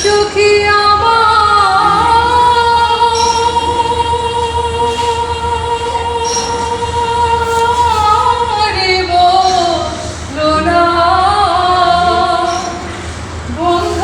সুখী আমার। বন্ধু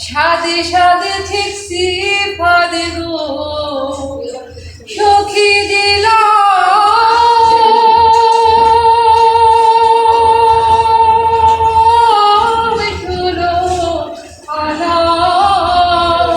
সাদে সাদে ঠিকসি ফাদে গো সখী